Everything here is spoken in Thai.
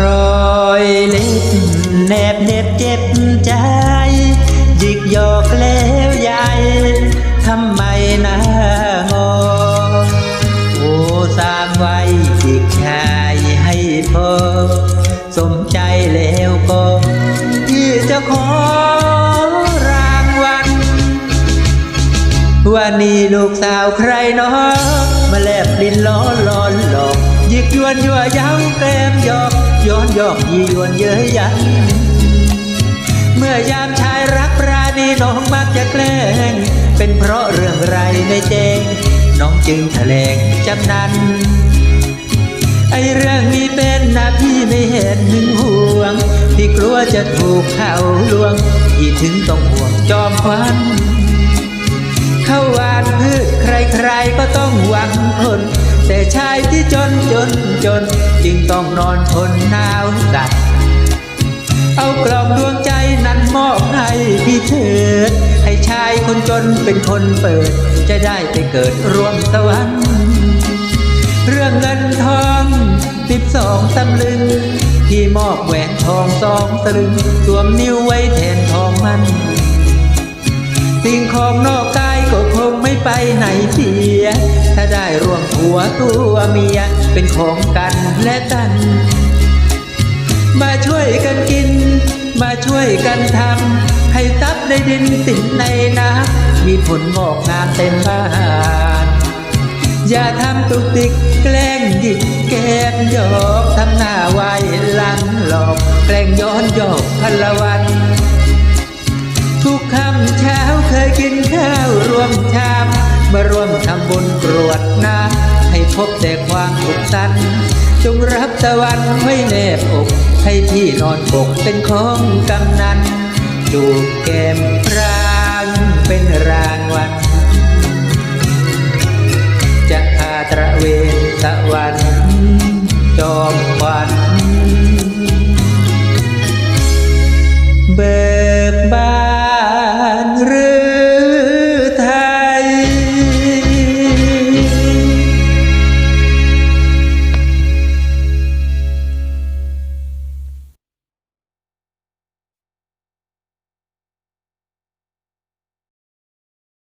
รอยเล็บแนบเน็บเจ็บใจหยิกหยอกแล้วยายทำไมหน้างอโอ้สร้างไว้อีกชายให้พอ สมใจแล้วก็ที่จะขอรางวัลว่านี่ลูกสาวใครเนาะมาแลบลิ้นล้อลอนหลอกยิกยวนยั่วย้ำแกล้มหยอก ย้อนยอกยียวนเย้ยยันเมื่อยามชายรักปราณีน้องมักจะแกล้งเป็นเพราะเรื่องไรในแจ้งน้องจึงแถลงจำนั้น ไอเรื่องนี้เป็นนะพี่ไม่เห็นหึงห่วง พี่กลัวจะถูกเขาลวง พี่ถึงต้องห่วงจอมควัน ชายที่จนจนจนจึงต้องนอนทนหนาวสัตว์เอากล่องดวงใจนั้นมอบให้พี่เถิด ให้ชายคนจนเป็นคนเปิด จะได้ไปเกิดร่วมสวรรค์เรื่องเงินทองสิบสองตำลึงที่มอบแหวนทองสองตลึงสวมนิ้วไว้แทนทองมันสิ่งของนอกกายก็คงไม่ไปไหนเสีย ตัวเมียเป็นของกันและกัน มาช่วยกันกิน มาช่วยกันทำให้ทรัพย์ในดินสินในน้ำมีผลงอกงามเต็มบ้าน อย่าทำตุกติกแกล้งหยิกแกมยอกทำหน้าไว้หลังหลอกแกล้งย้อนยอกพลวันทุกคำเช้าเคยกินข้าวรวมชาม มาร่วมทำบุญกรวดน้ำ พบแต่ความสุขสัน จงรับตะวันไว้แนบอก ให้ที่นอนปกเป็นของกำนันจูบแก้มพรางเป็นรางวัลจะพาตระเวนตะวัน